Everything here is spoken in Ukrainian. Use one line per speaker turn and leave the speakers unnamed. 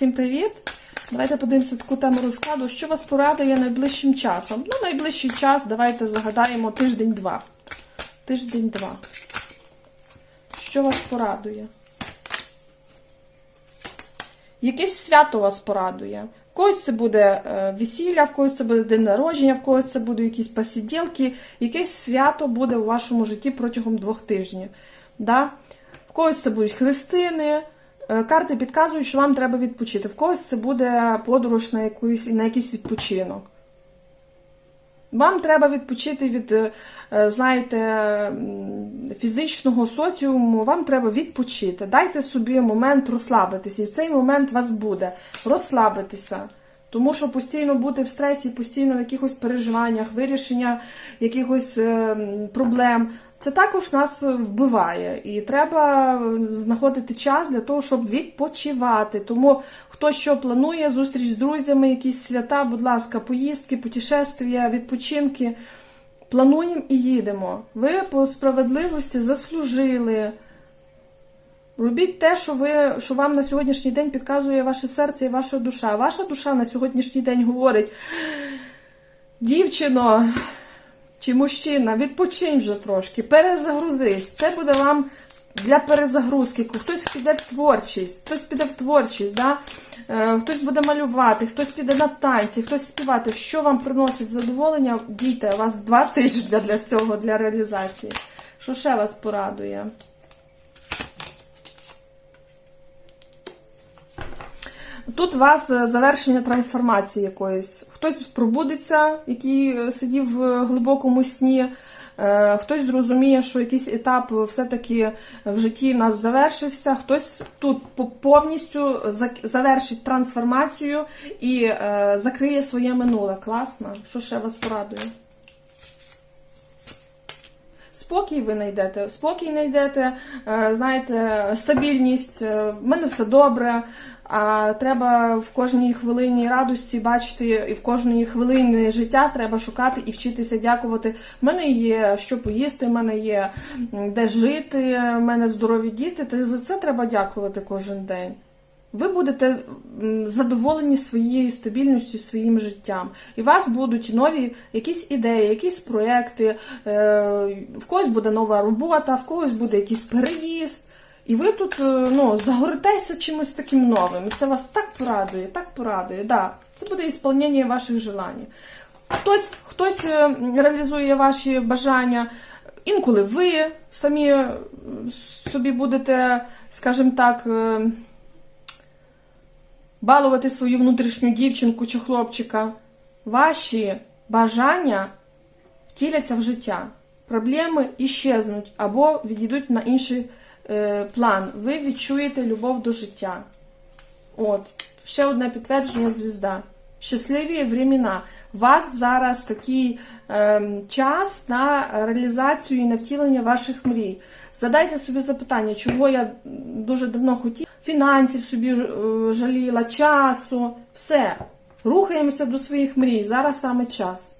Всім привіт! Давайте подивимося таку тему розкладу. Що вас порадує найближчим часом? Ну, найближчий час давайте загадаємо тиждень-два. Тиждень-два. Що вас порадує? Якесь свято вас порадує. В когось це буде е, весілля, в когось це буде день народження, в когось це будуть якісь посиділки. Якесь свято буде у вашому житті протягом двох тижнів. Да? В когось це будуть хрестини. Е, Карти підказують, що вам треба відпочити. В когось це буде подорож на, якусь, на якийсь відпочинок. Вам треба відпочити від, е, знаєте, фізичного соціуму, вам треба відпочити. Дайте собі момент розслабитися. І в цей момент вас буде розслабитися. Тому що постійно бути в стресі, постійно в якихось переживаннях, вирішення якихось е, проблем. Це також нас вбиває, і треба знаходити час для того, щоб відпочивати. Тому хто що планує, зустріч з друзями, якісь свята, будь ласка, поїздки, путешествия, відпочинки. Плануємо і їдемо. Ви по справедливості заслужили. Робіть те, що ви, що вам на сьогоднішній день підказує ваше серце і ваша душа. Ваша душа на сьогоднішній день говорить: дівчино чи мужчина, відпочинь вже трошки, перезагрузись. Це буде вам для перезагрузки. Хтось піде в творчість, хтось піде в творчість, да? Е, хтось буде малювати, хтось піде на танці, хтось співати. Що вам приносить задоволення? Дійте, у вас два тижні для цього, для реалізації. Що ще вас порадує? Тут у вас е, завершення трансформації якоїсь. Хтось пробудеться, який е, сидів в глибокому сні. Е, Хтось зрозуміє, що якийсь етап все-таки в житті в нас завершився. Хтось тут повністю завершить трансформацію і закриє своє минуле. Класно. Що ще вас порадує? Спокій ви знайдете, спокій знайдете, знаєте, стабільність, в мене все добре. А треба в кожній хвилині радості бачити, і в кожної хвилини життя треба шукати і вчитися дякувати. В мене є що поїсти, в мене є де жити, в мене здорові діти. Та за це треба дякувати кожен день. Ви будете задоволені своєю стабільністю, своїм життям. І у вас будуть нові якісь ідеї, якісь проекти, е, в когось буде нова робота, в когось буде якийсь переїзд. І ви тут е, ну, загоритеся чимось таким новим. І це вас так порадує, так порадує. Да, це буде ісполнення ваших желань. Хтось, хтось е, реалізує ваші бажання. Інколи ви самі е, собі будете, скажімо так, балувати свою внутрішню дівчинку чи хлопчика. Ваші бажання втіляться в життя. Проблеми іщезнуть або відійдуть на інший е, план. Ви відчуєте любов до життя. От, ще одне підтвердження звізда. Щасливі времена. У вас зараз такий ем, час на реалізацію і на втілення ваших мрій. Задайте собі запитання, чого я дуже давно хотіла, фінансів собі е, жаліла, часу, все. Рухаємося до своїх мрій. Зараз саме час.